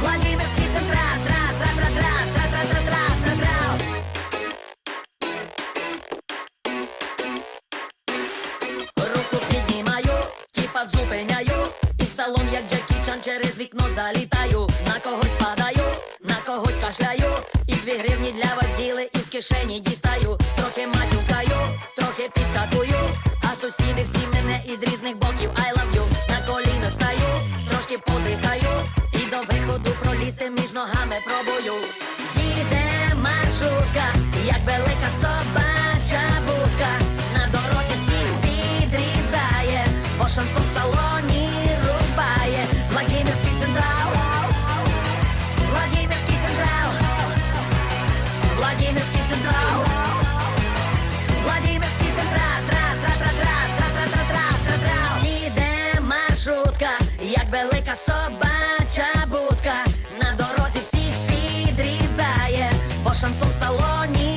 Владимирський централ, тра тра тра тра тра тра тра тра тра тра. Руку піднімаю, тіпа зупиняю, і в салон, як Джекі через вікно залітаю. На когось падаю, на когось кашляю, і дві гривні для воділи із кишені дістаю. Трохи матюкаю, трохи підскакую, пролізти між ногами пробую. Їде маршрутка, як велика собача будка. На дорозі всіх підрізає, бо шансон салоні рубає. Владимирський централ, Владимирський централ, Владимирський централ, warning.